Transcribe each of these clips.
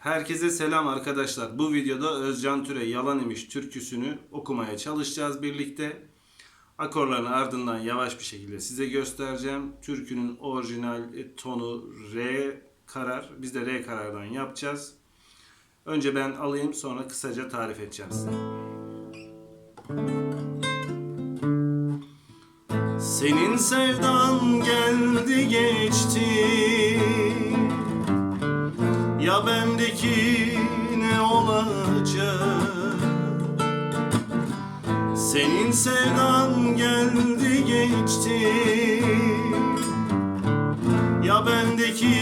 Herkese selam arkadaşlar. Bu videoda Özcan Türe Yalan imiş türküsünü okumaya çalışacağız birlikte. Akorlarını ardından yavaş bir şekilde size göstereceğim. Türkünün orijinal e, tonu R karar. Biz de R karardan yapacağız. Önce ben alayım sonra kısaca tarif edeceğim size. Senin sevdan geldi geçti ya bendeki ne olacak? Senin sevdan geldi geçti Ya bendeki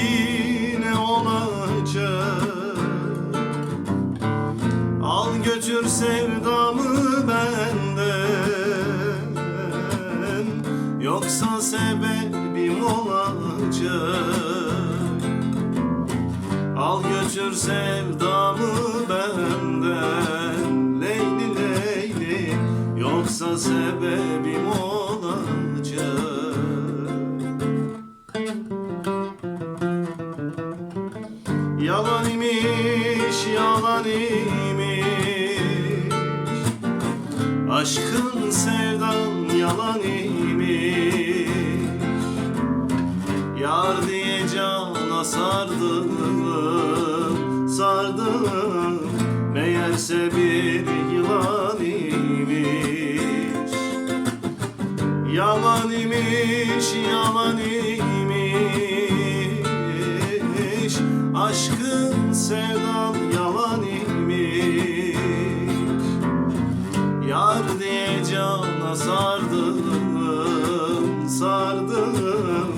ne olacak? Al götür sevdamı benden Yoksa sebebim olacak Al götür sevdamı benden. Leyli leyli Yoksa sebebim olacak. Yalan imiş, yalan imiş. Aşkın sevdan yalan imiş. Yar diye cana sardım, sardım. Meğerse bir yılan imiş. Yalan imiş, yalan imiş. Aşkın sevdan yalan imiş. Yar diye cana sardım, sardım.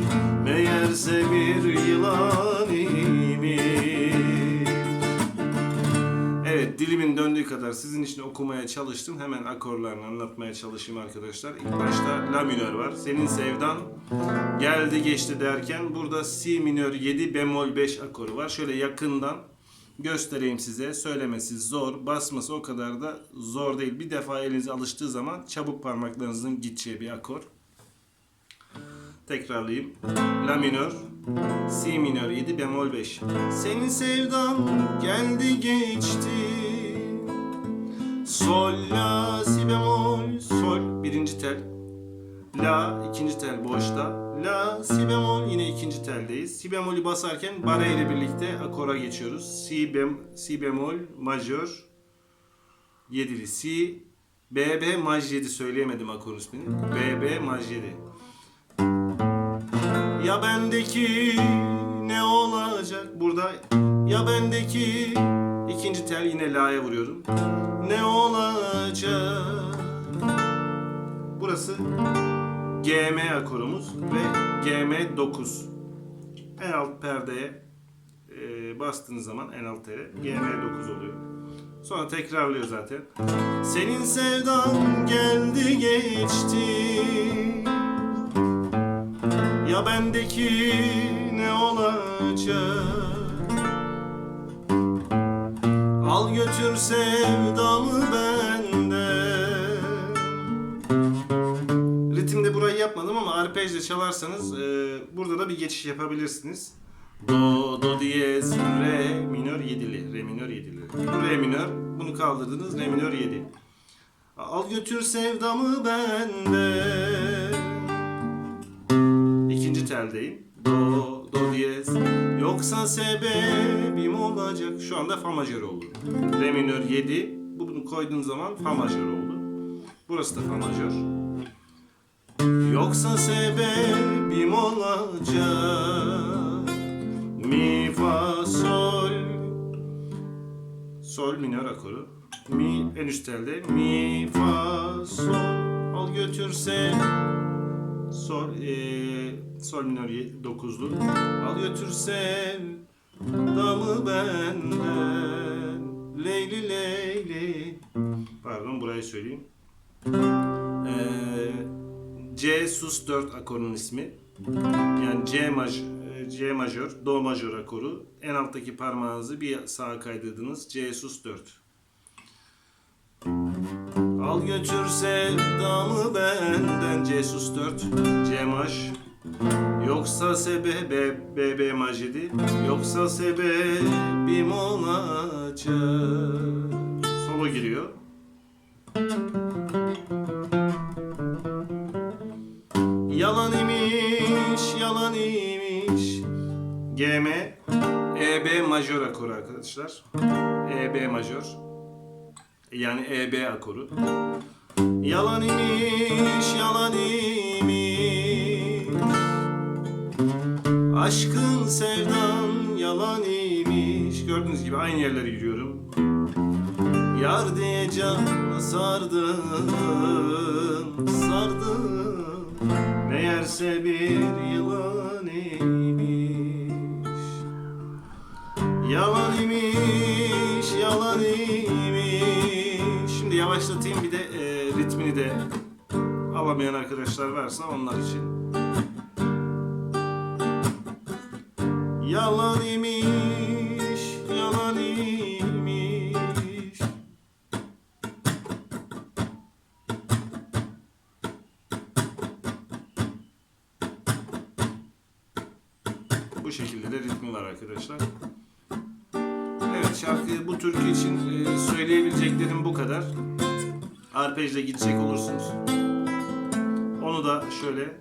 Meğerse bir yılan döndüğü kadar sizin için okumaya çalıştım. Hemen akorlarını anlatmaya çalışayım arkadaşlar. İlk başta La minör var. Senin sevdan geldi geçti derken burada Si minör 7 bemol 5 akoru var. Şöyle yakından göstereyim size. Söylemesi zor. Basması o kadar da zor değil. Bir defa eliniz alıştığı zaman çabuk parmaklarınızın gideceği bir akor. Tekrarlayayım. La minör, Si minör 7 bemol 5. Senin sevdan geldi geçti. Sol, la, si bemol, sol birinci tel. La ikinci tel boşta. La, si bemol yine ikinci teldeyiz. Si bemolü basarken bare ile birlikte akora geçiyoruz. Si, bem, si bemol majör 7'li. Si, BB maj 7 söyleyemedim akor ismini. BB maj 7. Ya bendeki ne olacak burada? Ya bendeki ikinci tel yine la'ya vuruyorum. Ne olacak? Burası GM akorumuz ve GM 9. En alt perdeye e, bastığınız zaman en alt tele GM 9 oluyor. Sonra tekrarlıyor zaten. Senin sevdan geldi geçti. Ya bendeki ne olacak? Götür sevdamı benden. Ritimde burayı yapmadım ama arpejle çalarsanız e, burada da bir geçiş yapabilirsiniz. Do, do diyez, re minör yedili, re minör yedili. Re minör, bunu kaldırdınız, re minör yedi. Al götür sevdamı benden. İkinci teldeyim. Do, do diyez. Yoksa sebebim olacak. Şu anda fa majör oldu. Re minör 7. Bunu koyduğun zaman fa majör oldu. Burası da fa majör. Yoksa sebebim olacak. Mi, fa, sol. Sol minör akoru. Mi en üst telde. Mi, fa, sol. Al götürse Sol, eee sol minör 9'lu. Al götürse damı benden. Leyli leyli. Pardon burayı söyleyeyim. Eee C sus 4 akorunun ismi. Yani C maj C majör, do majör akoru. En alttaki parmağınızı bir sağa kaydırdınız. C sus 4. Al götür sevdamı benden C sus 4 C maj Yoksa sebep bebe majedi Yoksa sebebim olacak Solo giriyor Yalan imiş, yalan imiş. GM, EB majör akoru arkadaşlar. EB majör. Yani EB akoru. Yalan imiş, yalan imiş. Aşkın sevdan yalan imiş. Gördüğünüz gibi aynı yerlere yürüyorum. Yar diye canına sardım, sardım. Meğerse bir yılan imiş. Yalan imiş, yavaşlatayım bir de e, ritmini de alamayan arkadaşlar varsa onlar için. Yalan imiş, yalan imiş. Bu şekilde de ritmi var arkadaşlar. Evet şarkı bu türkü için e, söyleyebileceklerim bu kadar. Arpejle gidecek olursunuz. Onu da şöyle.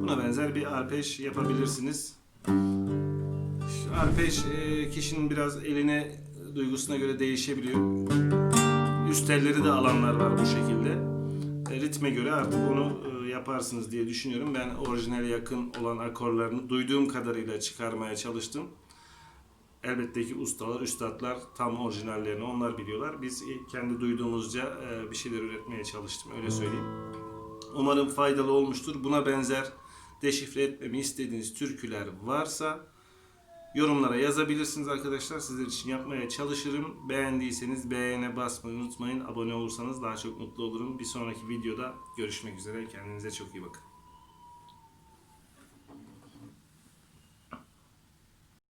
Buna benzer bir arpej yapabilirsiniz. Şu Arpej e, kişinin biraz eline duygusuna göre değişebiliyor. Üst telleri de alanlar var bu şekilde. E, ritme göre artık onu e, yaparsınız diye düşünüyorum. Ben orijinale yakın olan akorlarını duyduğum kadarıyla çıkarmaya çalıştım. Elbette ki ustalar, üstadlar tam orijinallerini onlar biliyorlar. Biz kendi duyduğumuzca e, bir şeyler üretmeye çalıştım öyle söyleyeyim. Umarım faydalı olmuştur. Buna benzer deşifre etmemi istediğiniz türküler varsa yorumlara yazabilirsiniz arkadaşlar. Sizler için yapmaya çalışırım. Beğendiyseniz beğene basmayı unutmayın. Abone olursanız daha çok mutlu olurum. Bir sonraki videoda görüşmek üzere. Kendinize çok iyi bakın.